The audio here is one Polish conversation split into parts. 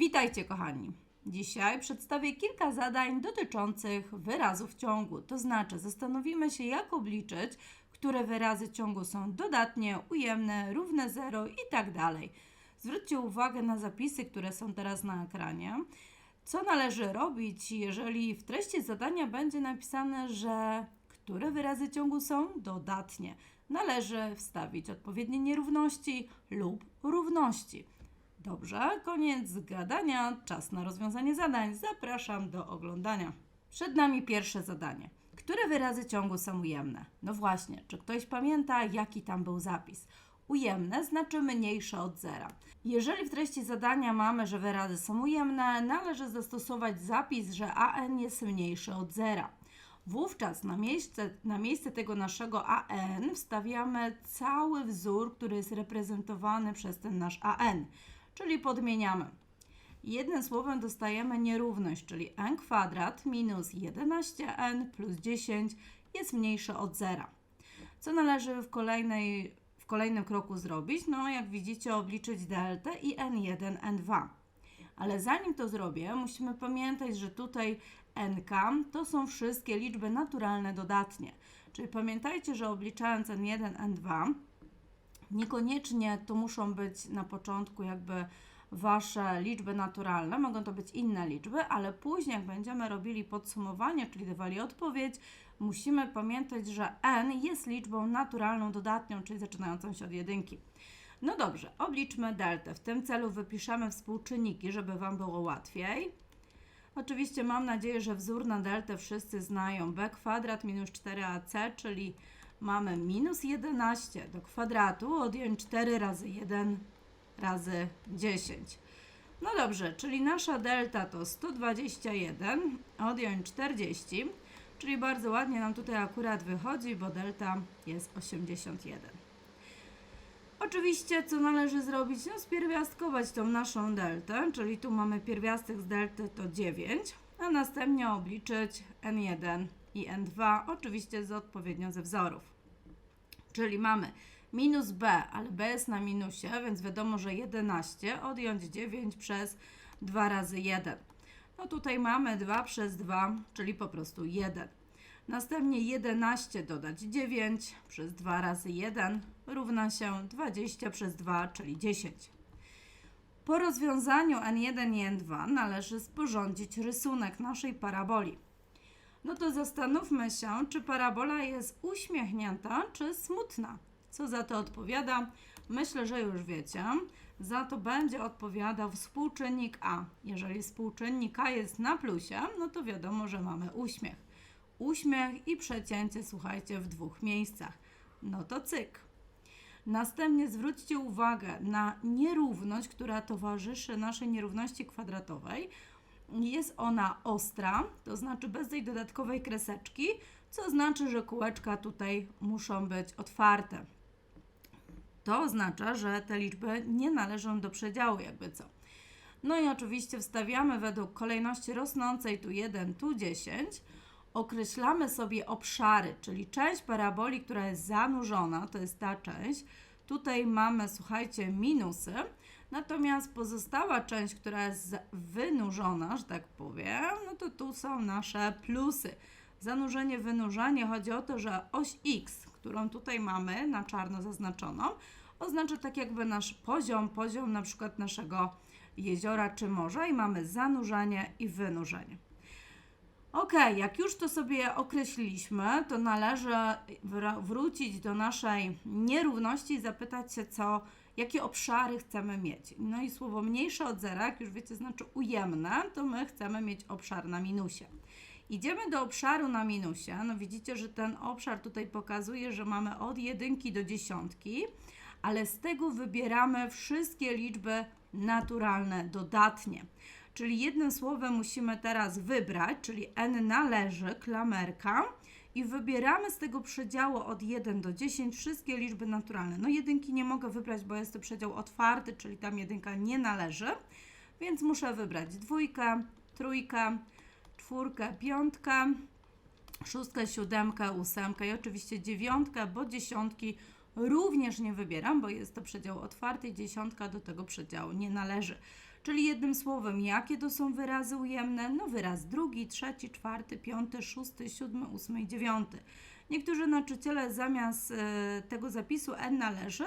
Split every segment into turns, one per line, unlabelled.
Witajcie kochani. Dzisiaj przedstawię kilka zadań dotyczących wyrazów ciągu. To znaczy, zastanowimy się, jak obliczyć, które wyrazy ciągu są dodatnie, ujemne, równe zero i tak. Zwróćcie uwagę na zapisy, które są teraz na ekranie. Co należy robić, jeżeli w treści zadania będzie napisane, że które wyrazy ciągu są dodatnie? Należy wstawić odpowiednie nierówności lub równości. Dobrze, koniec gadania, czas na rozwiązanie zadań. Zapraszam do oglądania. Przed nami pierwsze zadanie. Które wyrazy ciągu są ujemne? No właśnie, czy ktoś pamięta, jaki tam był zapis? Ujemne znaczy mniejsze od zera. Jeżeli w treści zadania mamy, że wyrazy są ujemne, należy zastosować zapis, że an jest mniejszy od zera. Wówczas na miejsce, na miejsce tego naszego an wstawiamy cały wzór, który jest reprezentowany przez ten nasz an, czyli podmieniamy. Jednym słowem dostajemy nierówność, czyli n kwadrat minus 11n plus 10 jest mniejsze od zera. Co należy w, kolejnej, w kolejnym kroku zrobić? No, jak widzicie, obliczyć deltę i n1, n2. Ale zanim to zrobię, musimy pamiętać, że tutaj nk to są wszystkie liczby naturalne dodatnie. Czyli pamiętajcie, że obliczając n1, n2, niekoniecznie to muszą być na początku jakby Wasze liczby naturalne, mogą to być inne liczby, ale później, jak będziemy robili podsumowanie, czyli dawali odpowiedź, musimy pamiętać, że n jest liczbą naturalną dodatnią, czyli zaczynającą się od jedynki. No dobrze, obliczmy deltę. W tym celu wypiszemy współczynniki, żeby Wam było łatwiej. Oczywiście mam nadzieję, że wzór na deltę wszyscy znają. b kwadrat minus 4ac, czyli mamy minus 11 do kwadratu, odjąć 4 razy 1 razy 10. No dobrze, czyli nasza delta to 121, odjąć 40, czyli bardzo ładnie nam tutaj akurat wychodzi, bo delta jest 81. Oczywiście, co należy zrobić? No, spierwiastkować tą naszą deltę, czyli tu mamy pierwiastek z delty to 9, a następnie obliczyć n1 i n2, oczywiście z odpowiednio ze wzorów. Czyli mamy minus b, ale b jest na minusie, więc wiadomo, że 11 odjąć 9 przez 2 razy 1. No tutaj mamy 2 przez 2, czyli po prostu 1. Następnie 11 dodać 9 przez 2 razy 1 równa się 20 przez 2, czyli 10. Po rozwiązaniu n1 i n2 należy sporządzić rysunek naszej paraboli. No to zastanówmy się, czy parabola jest uśmiechnięta, czy smutna. Co za to odpowiada? Myślę, że już wiecie. Za to będzie odpowiadał współczynnik A. Jeżeli współczynnik A jest na plusie, no to wiadomo, że mamy uśmiech. Uśmiech i przecięcie, słuchajcie, w dwóch miejscach. No to cyk. Następnie zwróćcie uwagę na nierówność, która towarzyszy naszej nierówności kwadratowej. Jest ona ostra, to znaczy bez tej dodatkowej kreseczki, co znaczy, że kółeczka tutaj muszą być otwarte. To oznacza, że te liczby nie należą do przedziału, jakby co. No i oczywiście wstawiamy według kolejności rosnącej tu 1, tu 10. Określamy sobie obszary, czyli część paraboli, która jest zanurzona, to jest ta część. Tutaj mamy, słuchajcie, minusy, natomiast pozostała część, która jest wynurzona, że tak powiem, no to tu są nasze plusy. Zanurzenie, wynurzanie chodzi o to, że oś x, którą tutaj mamy na czarno zaznaczoną, oznacza tak jakby nasz poziom, poziom na przykład naszego jeziora czy morza i mamy zanurzenie i wynurzenie. Ok, jak już to sobie określiliśmy, to należy wr- wrócić do naszej nierówności i zapytać się, co, jakie obszary chcemy mieć. No i słowo mniejsze od zera, jak już wiecie, znaczy ujemne, to my chcemy mieć obszar na minusie. Idziemy do obszaru na minusie. No widzicie, że ten obszar tutaj pokazuje, że mamy od jedynki do dziesiątki, ale z tego wybieramy wszystkie liczby naturalne dodatnie. Czyli jednym słowem musimy teraz wybrać, czyli n należy, klamerka, i wybieramy z tego przedziału od 1 do 10 wszystkie liczby naturalne. No jedynki nie mogę wybrać, bo jest to przedział otwarty, czyli tam jedynka nie należy, więc muszę wybrać dwójkę, trójkę, czwórkę, piątkę, szóstkę, siódemkę, ósemkę i oczywiście dziewiątkę, bo dziesiątki również nie wybieram, bo jest to przedział otwarty i dziesiątka do tego przedziału nie należy. Czyli jednym słowem, jakie to są wyrazy ujemne? No wyraz drugi, trzeci, czwarty, piąty, szósty, siódmy, ósmy i dziewiąty. Niektórzy nauczyciele zamiast e, tego zapisu n należy,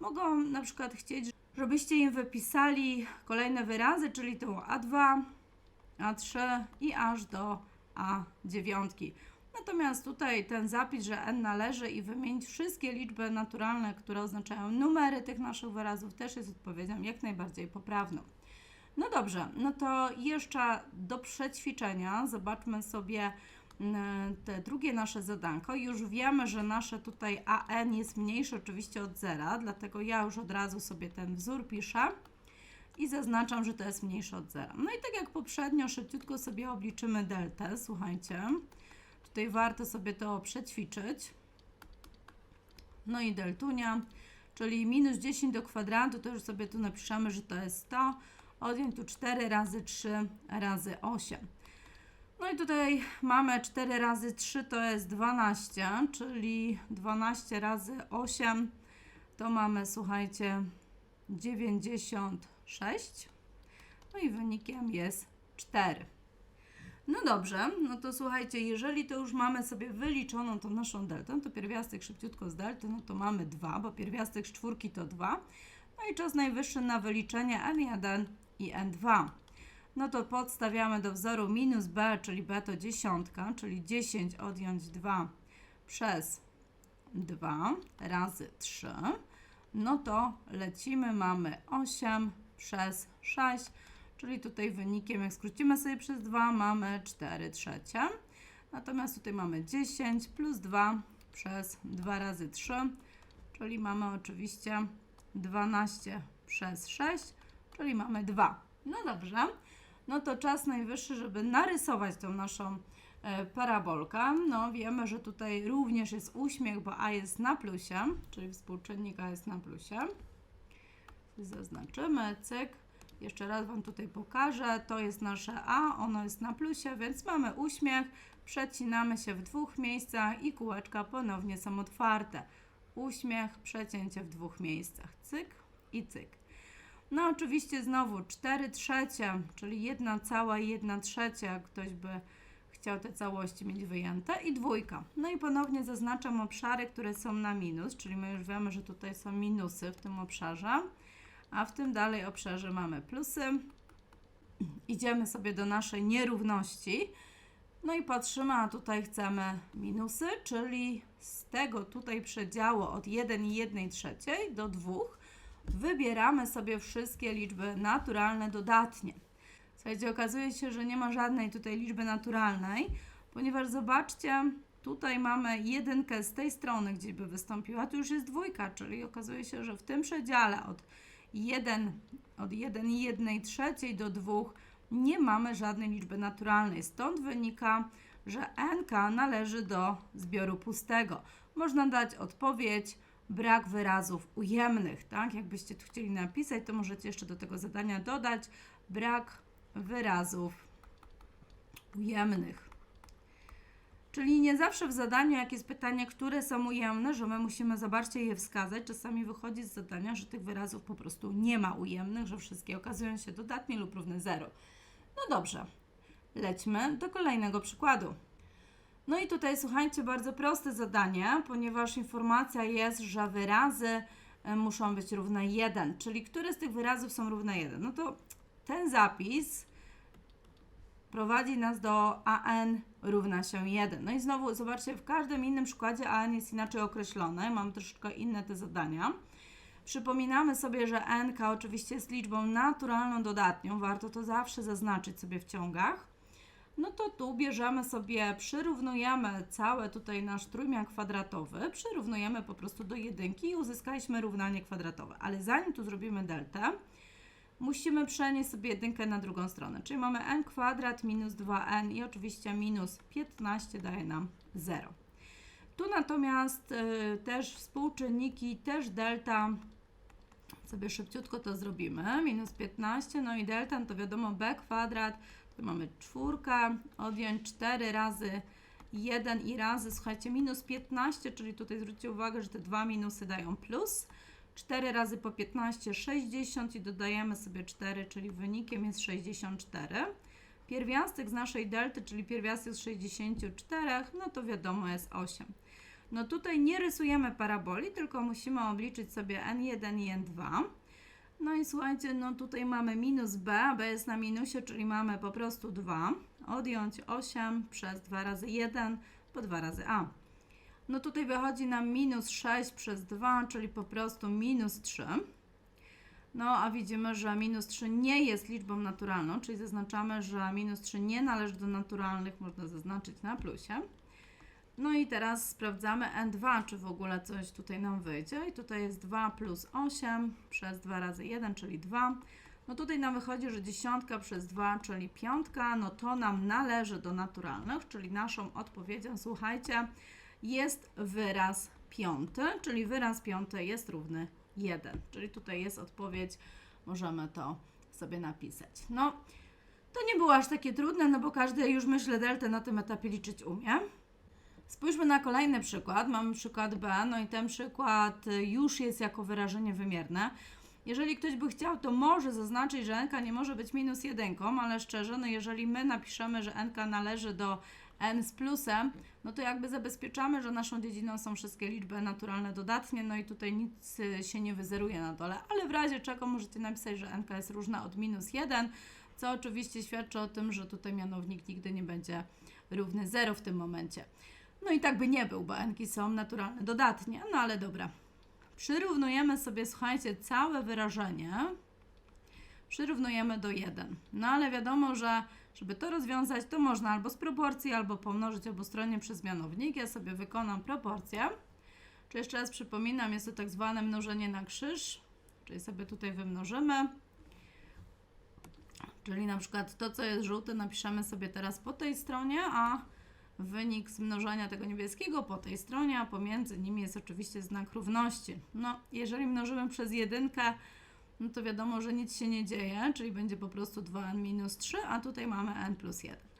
mogą na przykład chcieć, żebyście im wypisali kolejne wyrazy, czyli tą A2, A3 i aż do A9. Natomiast tutaj ten zapis, że n należy i wymienić wszystkie liczby naturalne, które oznaczają numery tych naszych wyrazów, też jest odpowiedzią jak najbardziej poprawną. No dobrze, no to jeszcze do przećwiczenia zobaczmy sobie mm, te drugie nasze zadanko. Już wiemy, że nasze tutaj AN jest mniejsze oczywiście od zera, dlatego ja już od razu sobie ten wzór piszę i zaznaczam, że to jest mniejsze od zera. No i tak jak poprzednio, szybciutko sobie obliczymy deltę. Słuchajcie, tutaj warto sobie to przećwiczyć. No i deltunia, czyli minus 10 do kwadratu, to już sobie tu napiszemy, że to jest 100. Odjąć tu 4 razy 3 razy 8. No i tutaj mamy 4 razy 3 to jest 12, czyli 12 razy 8 to mamy, słuchajcie, 96. No i wynikiem jest 4. No dobrze, no to słuchajcie, jeżeli to już mamy sobie wyliczoną tą naszą deltę, to pierwiastek szybciutko z delty, no to mamy 2, bo pierwiastek z czwórki to 2. No i czas najwyższy na wyliczenie n1 i n2. No to podstawiamy do wzoru minus b, czyli b to dziesiątka, czyli 10 odjąć 2 przez 2 razy 3. No to lecimy, mamy 8 przez 6, czyli tutaj wynikiem, jak skrócimy sobie przez 2, mamy 4 trzecie. Natomiast tutaj mamy 10 plus 2 przez 2 razy 3, czyli mamy oczywiście 12 przez 6, czyli mamy 2. No dobrze, no to czas najwyższy, żeby narysować tą naszą e, parabolkę. No wiemy, że tutaj również jest uśmiech, bo A jest na plusie, czyli współczynnik A jest na plusie. Zaznaczymy, cyk. Jeszcze raz Wam tutaj pokażę. To jest nasze A, ono jest na plusie, więc mamy uśmiech. Przecinamy się w dwóch miejscach i kółeczka ponownie są otwarte. Uśmiech, przecięcie w dwóch miejscach. Cyk i cyk. No oczywiście znowu 4 trzecie, czyli 1 cała i 1 trzecia, ktoś by chciał te całości mieć wyjęte i dwójka. No i ponownie zaznaczam obszary, które są na minus, czyli my już wiemy, że tutaj są minusy w tym obszarze, a w tym dalej obszarze mamy plusy. Idziemy sobie do naszej nierówności. No i patrzymy, a tutaj chcemy minusy, czyli z tego tutaj przedziału od 1 i 1 trzeciej do 2 wybieramy sobie wszystkie liczby naturalne dodatnie. Słuchajcie, okazuje się, że nie ma żadnej tutaj liczby naturalnej, ponieważ zobaczcie, tutaj mamy jedynkę z tej strony, gdzie by wystąpiła, tu już jest dwójka, czyli okazuje się, że w tym przedziale od 1, od 1 i 1 trzeciej do 2 nie mamy żadnej liczby naturalnej. Stąd wynika, że nk należy do zbioru pustego. Można dać odpowiedź brak wyrazów ujemnych, tak? Jakbyście tu chcieli napisać, to możecie jeszcze do tego zadania dodać brak wyrazów ujemnych. Czyli nie zawsze w zadaniu, jak jest pytanie, które są ujemne, że my musimy, zobaczcie, je wskazać. Czasami wychodzi z zadania, że tych wyrazów po prostu nie ma ujemnych, że wszystkie okazują się dodatnie lub równe 0. No dobrze, lećmy do kolejnego przykładu. No i tutaj słuchajcie, bardzo proste zadanie, ponieważ informacja jest, że wyrazy e, muszą być równe 1, czyli które z tych wyrazów są równe 1. No to ten zapis prowadzi nas do an równa się 1. No i znowu zobaczcie, w każdym innym przykładzie an jest inaczej określone, mam troszeczkę inne te zadania. Przypominamy sobie, że nk oczywiście jest liczbą naturalną dodatnią, warto to zawsze zaznaczyć sobie w ciągach no to tu bierzemy sobie, przyrównujemy cały tutaj nasz trójmiar kwadratowy, przyrównujemy po prostu do jedynki i uzyskaliśmy równanie kwadratowe. Ale zanim tu zrobimy deltę, musimy przenieść sobie jedynkę na drugą stronę, czyli mamy n kwadrat minus 2n i oczywiście minus 15 daje nam 0. Tu natomiast y, też współczynniki, też delta, sobie szybciutko to zrobimy, minus 15, no i delta, no to wiadomo b kwadrat tu mamy czwórkę, odjąć 4 razy 1 i razy, słuchajcie, minus 15, czyli tutaj zwróćcie uwagę, że te dwa minusy dają plus, 4 razy po 15, 60 i dodajemy sobie 4, czyli wynikiem jest 64. Pierwiastek z naszej delty, czyli pierwiastek z 64, no to wiadomo jest 8. No tutaj nie rysujemy paraboli, tylko musimy obliczyć sobie n1 i n2. No i słuchajcie, no tutaj mamy minus b, a b jest na minusie, czyli mamy po prostu 2. Odjąć 8 przez 2 razy 1 po 2 razy a. No tutaj wychodzi nam minus 6 przez 2, czyli po prostu minus 3. No a widzimy, że minus 3 nie jest liczbą naturalną, czyli zaznaczamy, że minus 3 nie należy do naturalnych, można zaznaczyć na plusie. No i teraz sprawdzamy n2, czy w ogóle coś tutaj nam wyjdzie. I tutaj jest 2 plus 8 przez 2 razy 1, czyli 2. No tutaj nam wychodzi, że dziesiątka przez 2, czyli piątka, no to nam należy do naturalnych, czyli naszą odpowiedzią, słuchajcie, jest wyraz piąty, czyli wyraz piąty jest równy 1. Czyli tutaj jest odpowiedź, możemy to sobie napisać. No, to nie było aż takie trudne, no bo każdy już myślę deltę na tym etapie liczyć umie. Spójrzmy na kolejny przykład. Mamy przykład B, no i ten przykład y, już jest jako wyrażenie wymierne. Jeżeli ktoś by chciał, to może zaznaczyć, że n nie może być minus jedynką, ale szczerze, no jeżeli my napiszemy, że n należy do n z plusem, no to jakby zabezpieczamy, że naszą dziedziną są wszystkie liczby naturalne dodatnie, no i tutaj nic y, się nie wyzeruje na dole, ale w razie czego możecie napisać, że n jest różna od minus 1, co oczywiście świadczy o tym, że tutaj mianownik nigdy nie będzie równy 0 w tym momencie. No i tak by nie był, bo enki są naturalne dodatnie, no ale dobra. Przyrównujemy sobie, słuchajcie, całe wyrażenie. Przyrównujemy do 1. No ale wiadomo, że żeby to rozwiązać, to można albo z proporcji, albo pomnożyć obustronnie przez mianownik. Ja sobie wykonam proporcję. Czy jeszcze raz przypominam, jest to tak zwane mnożenie na krzyż. Czyli sobie tutaj wymnożymy. Czyli na przykład to, co jest żółte, napiszemy sobie teraz po tej stronie, a wynik z mnożenia tego niebieskiego po tej stronie, a pomiędzy nimi jest oczywiście znak równości. No, jeżeli mnożymy przez jedynkę, no to wiadomo, że nic się nie dzieje, czyli będzie po prostu 2n minus 3, a tutaj mamy n plus 1.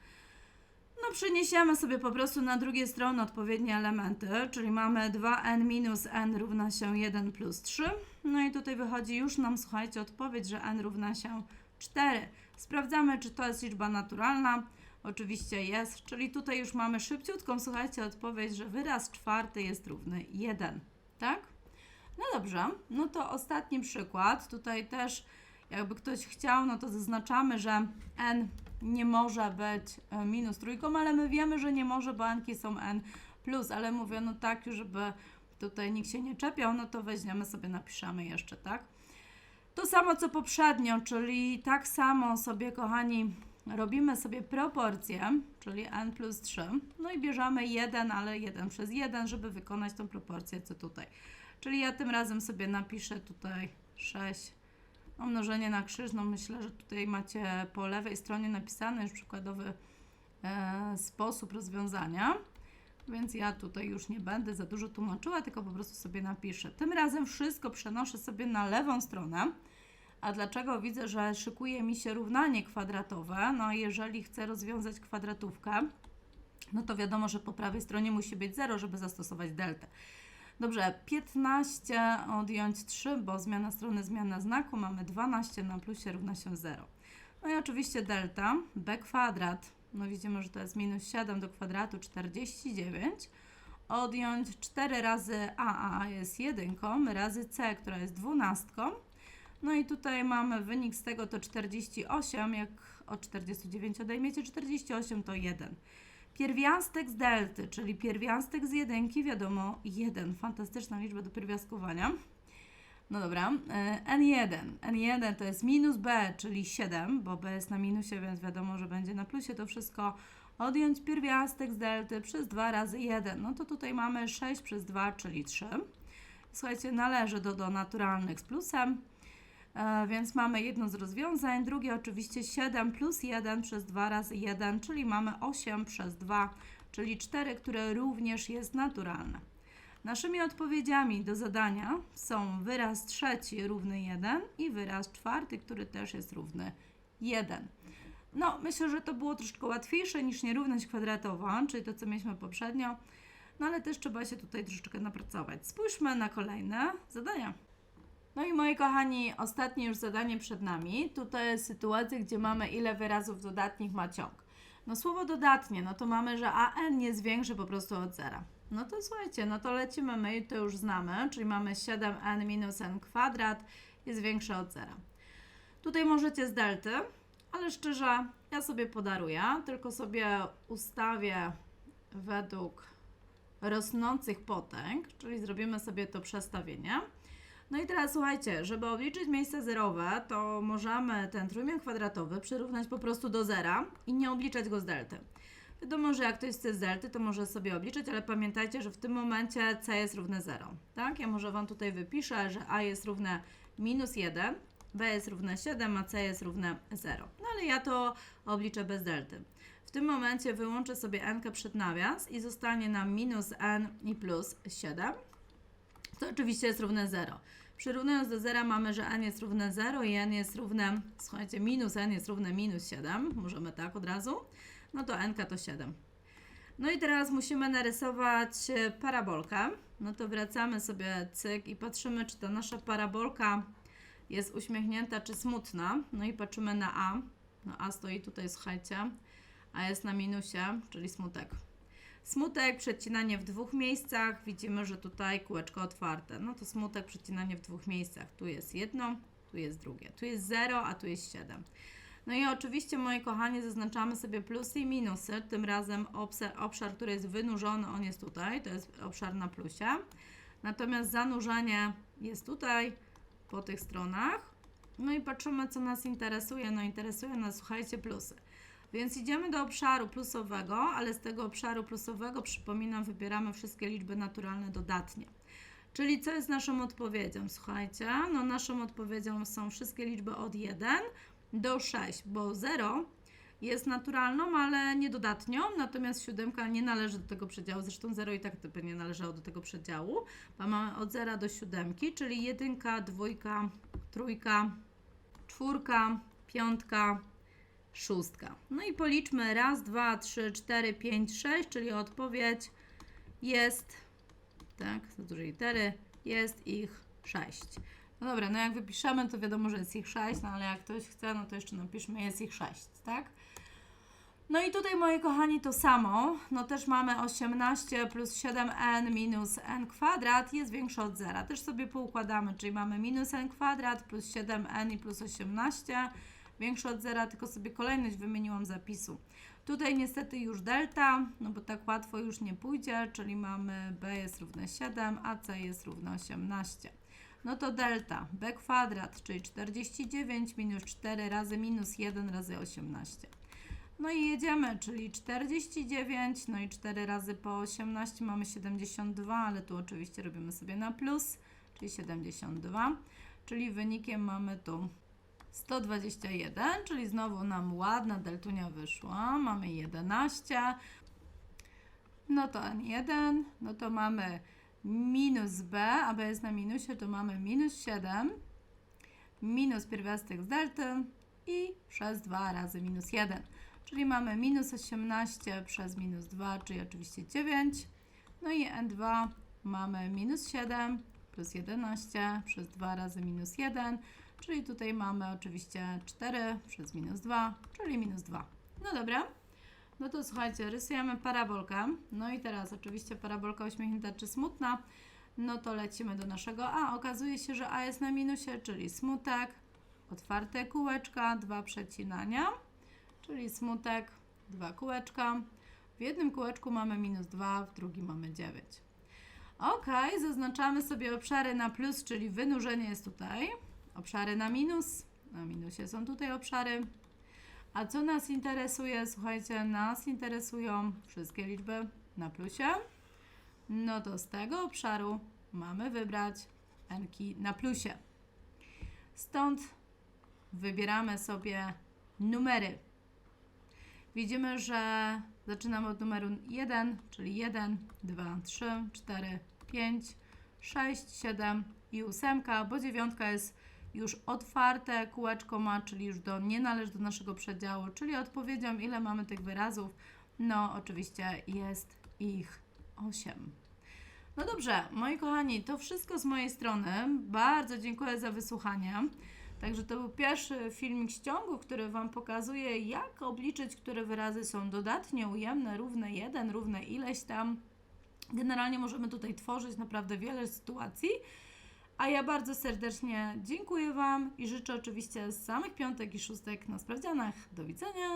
No przeniesiemy sobie po prostu na drugie strony odpowiednie elementy, czyli mamy 2n minus n równa się 1 plus 3. No i tutaj wychodzi już nam, słuchajcie, odpowiedź, że n równa się 4. Sprawdzamy, czy to jest liczba naturalna. Oczywiście jest, czyli tutaj już mamy szybciutką, słuchajcie, odpowiedź, że wyraz czwarty jest równy 1, tak? No dobrze, no to ostatni przykład. Tutaj też, jakby ktoś chciał, no to zaznaczamy, że n nie może być e, minus trójką, ale my wiemy, że nie może, bo nki są n plus, ale mówię, no tak, żeby tutaj nikt się nie czepiał, no to weźmiemy sobie, napiszemy jeszcze, tak? To samo co poprzednio, czyli tak samo sobie, kochani, robimy sobie proporcję, czyli n plus 3, no i bierzemy 1, ale 1 przez 1, żeby wykonać tą proporcję, co tutaj. Czyli ja tym razem sobie napiszę tutaj 6 mnożenie na krzyż, no myślę, że tutaj macie po lewej stronie napisany już przykładowy e, sposób rozwiązania, więc ja tutaj już nie będę za dużo tłumaczyła, tylko po prostu sobie napiszę. Tym razem wszystko przenoszę sobie na lewą stronę, a dlaczego widzę, że szykuje mi się równanie kwadratowe? No jeżeli chcę rozwiązać kwadratówkę, no to wiadomo, że po prawej stronie musi być 0, żeby zastosować deltę. Dobrze, 15 odjąć 3, bo zmiana strony, zmiana znaku. Mamy 12 na plusie równa się 0. No i oczywiście delta, b kwadrat, no widzimy, że to jest minus 7 do kwadratu 49. Odjąć 4 razy a, a jest jedynką, razy c, która jest dwunastką. No i tutaj mamy wynik z tego to 48, jak od 49 odejmiecie 48 to 1. Pierwiastek z delty, czyli pierwiastek z jedynki, wiadomo 1, fantastyczna liczba do pierwiastkowania. No dobra, e, N1. N1 to jest minus B, czyli 7, bo B jest na minusie, więc wiadomo, że będzie na plusie to wszystko. Odjąć pierwiastek z delty przez 2 razy 1. No to tutaj mamy 6 przez 2, czyli 3. Słuchajcie, należy do, do naturalnych z plusem. E, więc mamy jedno z rozwiązań, drugie oczywiście 7 plus 1 przez 2 razy 1, czyli mamy 8 przez 2, czyli 4, które również jest naturalne. Naszymi odpowiedziami do zadania są wyraz trzeci równy 1 i wyraz czwarty, który też jest równy 1. No, myślę, że to było troszkę łatwiejsze niż nierówność kwadratowa, czyli to, co mieliśmy poprzednio, no ale też trzeba się tutaj troszeczkę napracować. Spójrzmy na kolejne zadania. No i moi kochani, ostatnie już zadanie przed nami. Tutaj jest sytuacja, gdzie mamy ile wyrazów dodatnich ma ciąg. No słowo dodatnie, no to mamy, że an jest większe po prostu od zera. No to słuchajcie, no to lecimy my i to już znamy, czyli mamy 7n minus n kwadrat jest większe od zera. Tutaj możecie z delty, ale szczerze, ja sobie podaruję, tylko sobie ustawię według rosnących potęg, czyli zrobimy sobie to przestawienie. No i teraz słuchajcie, żeby obliczyć miejsce zerowe, to możemy ten trójmian kwadratowy przyrównać po prostu do zera i nie obliczać go z delty. Wiadomo, że jak ktoś chce z delty, to może sobie obliczyć, ale pamiętajcie, że w tym momencie c jest równe 0. Tak? Ja może Wam tutaj wypiszę, że a jest równe minus 1, b jest równe 7, a c jest równe 0. No ale ja to obliczę bez delty. W tym momencie wyłączę sobie n przed nawias i zostanie nam minus n i plus 7. To oczywiście jest równe 0. Przyrównując do zera mamy, że n jest równe 0 i n jest równe, słuchajcie, minus n jest równe minus 7. Możemy tak od razu. No to n to 7. No i teraz musimy narysować e, parabolkę. No to wracamy sobie cyk i patrzymy, czy ta nasza parabolka jest uśmiechnięta czy smutna. No i patrzymy na a. No a stoi tutaj, słuchajcie, a jest na minusie, czyli smutek. Smutek, przecinanie w dwóch miejscach. Widzimy, że tutaj kółeczko otwarte. No to smutek, przecinanie w dwóch miejscach. Tu jest jedno, tu jest drugie. Tu jest 0, a tu jest 7. No i oczywiście, moi kochani, zaznaczamy sobie plusy i minusy. Tym razem obszar, obszar, który jest wynurzony, on jest tutaj. To jest obszar na plusie. Natomiast zanurzenie jest tutaj, po tych stronach. No i patrzymy, co nas interesuje. No interesuje nas, słuchajcie, plusy. Więc idziemy do obszaru plusowego, ale z tego obszaru plusowego, przypominam, wybieramy wszystkie liczby naturalne dodatnie. Czyli co jest naszą odpowiedzią? Słuchajcie, no naszą odpowiedzią są wszystkie liczby od 1 do 6, bo 0 jest naturalną, ale nie dodatnią, natomiast siódemka nie należy do tego przedziału, zresztą 0 i tak typy nie należało do tego przedziału, bo mamy od 0 do siódemki, czyli jedynka, dwójka, trójka, czwórka, piątka, szóstka. No i policzmy raz, dwa, trzy, cztery, pięć, sześć, czyli odpowiedź jest, tak, za duże litery, jest ich sześć. No dobra, no jak wypiszemy, to wiadomo, że jest ich sześć, no ale jak ktoś chce, no to jeszcze napiszmy, jest ich sześć, tak? No i tutaj, moi kochani, to samo. No też mamy 18 plus 7n minus n kwadrat jest większe od zera. Też sobie poukładamy, czyli mamy minus n kwadrat plus 7n i plus 18 większe od zera, tylko sobie kolejność wymieniłam zapisu. Tutaj niestety już delta, no bo tak łatwo już nie pójdzie, czyli mamy b jest równe 7, a c jest równe 18. No to delta b kwadrat, czyli 49 minus 4 razy minus 1 razy 18. No i jedziemy, czyli 49, no i 4 razy po 18 mamy 72, ale tu oczywiście robimy sobie na plus, czyli 72, czyli wynikiem mamy tu 121, czyli znowu nam ładna deltunia wyszła, mamy 11, no to N1, no to mamy minus B, a B jest na minusie, to mamy minus 7, minus pierwiastek z delty i przez 2 razy minus 1. Czyli mamy minus 18 przez minus 2, czyli oczywiście 9. No i N2 mamy minus 7 plus 11 przez 2 razy minus 1, czyli tutaj mamy oczywiście 4 przez minus 2, czyli minus 2. No dobra. No to słuchajcie, rysujemy parabolkę. No i teraz oczywiście parabolka uśmiechnięta czy smutna. No to lecimy do naszego A. Okazuje się, że A jest na minusie, czyli smutek, otwarte kółeczka, dwa przecinania czyli smutek, dwa kółeczka. W jednym kółeczku mamy minus 2, w drugim mamy 9. Ok, zaznaczamy sobie obszary na plus, czyli wynurzenie jest tutaj. Obszary na minus, na minusie są tutaj obszary. A co nas interesuje? Słuchajcie, nas interesują wszystkie liczby na plusie. No to z tego obszaru mamy wybrać n na plusie. Stąd wybieramy sobie numery widzimy, że zaczynamy od numeru 1, czyli 1, 2, 3, 4, 5, 6, 7 i 8, bo dziewiątka jest już otwarte, kółeczko ma, czyli już do, nie należy do naszego przedziału, czyli odpowiedzią ile mamy tych wyrazów, no oczywiście jest ich 8. No dobrze, moi kochani, to wszystko z mojej strony. Bardzo dziękuję za wysłuchanie. Także to był pierwszy filmik z ciągu, który Wam pokazuje, jak obliczyć, które wyrazy są dodatnie, ujemne, równe 1, równe ileś tam. Generalnie możemy tutaj tworzyć naprawdę wiele sytuacji. A ja bardzo serdecznie dziękuję Wam i życzę oczywiście samych piątek i szóstek na sprawdzianach. Do widzenia!